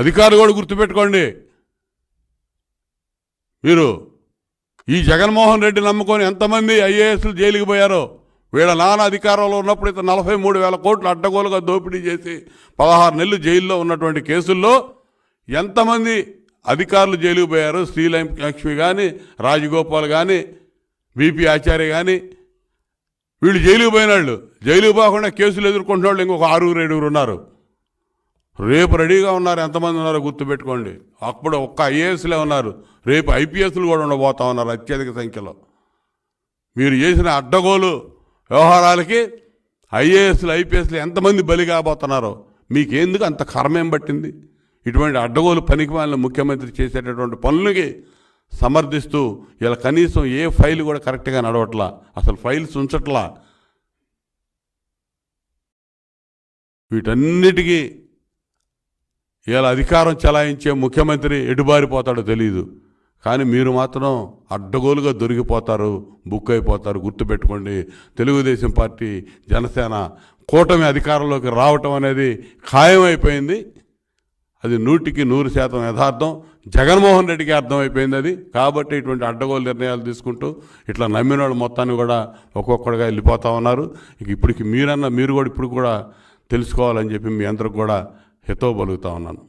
అధికారులు కూడా గుర్తుపెట్టుకోండి. మీరు ఈ జగన్మోహన్ రెడ్డి నమ్ముకొని ఎంతమంది ఐఏఎస్లు జైలుకి పోయారో వీళ్ళ నాన్న అధికారంలో ఉన్నప్పుడు ఇతను నలభై మూడు వేల కోట్లు అడ్డగోలుగా దోపిడీ చేసి పదహారు నెలలు జైల్లో ఉన్నటువంటి కేసుల్లో ఎంతమంది అధికారులు జైలుకి పోయారు? శ్రీలక్ష్మి కానీ రాజగోపాల్ కానీ బీపీ ఆచార్య కానీ వీళ్ళు జైలుకి పోయిన వాళ్ళు. జైలుకి పోకుండా కేసులు ఎదుర్కొంటున్న వాళ్ళు ఇంకొక ఆరుగురు ఏడుగురు ఉన్నారు. రేపు రెడీగా ఉన్నారు ఎంతమంది ఉన్నారో గుర్తుపెట్టుకోండి. అప్పుడు ఒక్క ఐఏఎస్లే ఉన్నారు. రేపు ఐపీఎస్లు కూడా ఉండబోతా ఉన్నారు అత్యధిక సంఖ్యలో. మీరు చేసిన అడ్డగోలు వ్యవహారాలకి ఐఏఎస్లు ఐపీఎస్లు ఎంతమంది బలి కాబోతున్నారో మీకెందుకు అంత కర్మేం పట్టింది? ఇటువంటి అడ్డగోలు పనికి వాళ్ళని ముఖ్యమంత్రి చేసేటటువంటి పనులకి సమర్థిస్తూ ఇలా కనీసం ఏ ఫైల్ కూడా కరెక్ట్గా నడవట్లా అసలు ఫైల్స్ ఉంచట్లా. వీటన్నిటికీ ఇలా అధికారం చలాయించే ముఖ్యమంత్రి ఎటుబారిపోతాడో తెలియదు కానీ మీరు మాత్రం అడ్డగోలుగా దొరికిపోతారు బుక్ అయిపోతారు గుర్తుపెట్టుకోండి. తెలుగుదేశం పార్టీ జనసేన కూటమి అధికారంలోకి రావటం అనేది ఖాయమైపోయింది. అది నూటికి నూరు శాతం యథార్థం. జగన్మోహన్ రెడ్డికి అర్థమైపోయింది అది. కాబట్టి ఇటువంటి అడ్డగోలు నిర్ణయాలు తీసుకుంటూ ఇట్లా నమ్మిన వాళ్ళు మొత్తాన్ని కూడా ఒక్కొక్కడిగా వెళ్ళిపోతా ఉన్నారు. ఇక ఇప్పటికి మీరన్నా మీరు కూడా ఇప్పుడు కూడా తెలుసుకోవాలని చెప్పి మీ అందరికి కూడా హితోబలుగుతా ఉన్నాను